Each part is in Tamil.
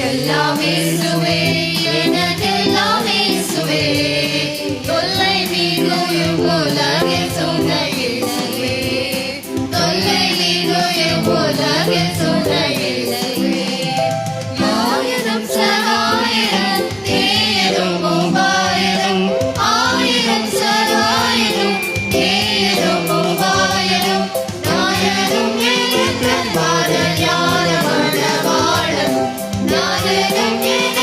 எல்லாம் இயேசுவே எனக்கெல்லாம் சுவே. நாயகம் எனக்கு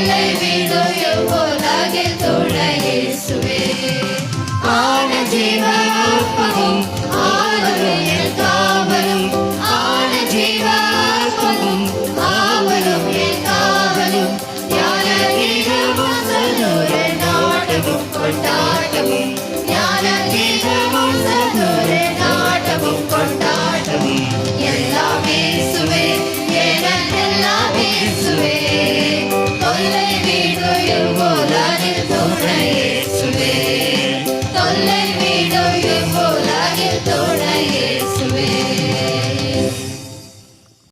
தொல்லை விடுயம் உலகில் துணையேசுவே ஆன ஜீவாத்மகம் ஆவரும்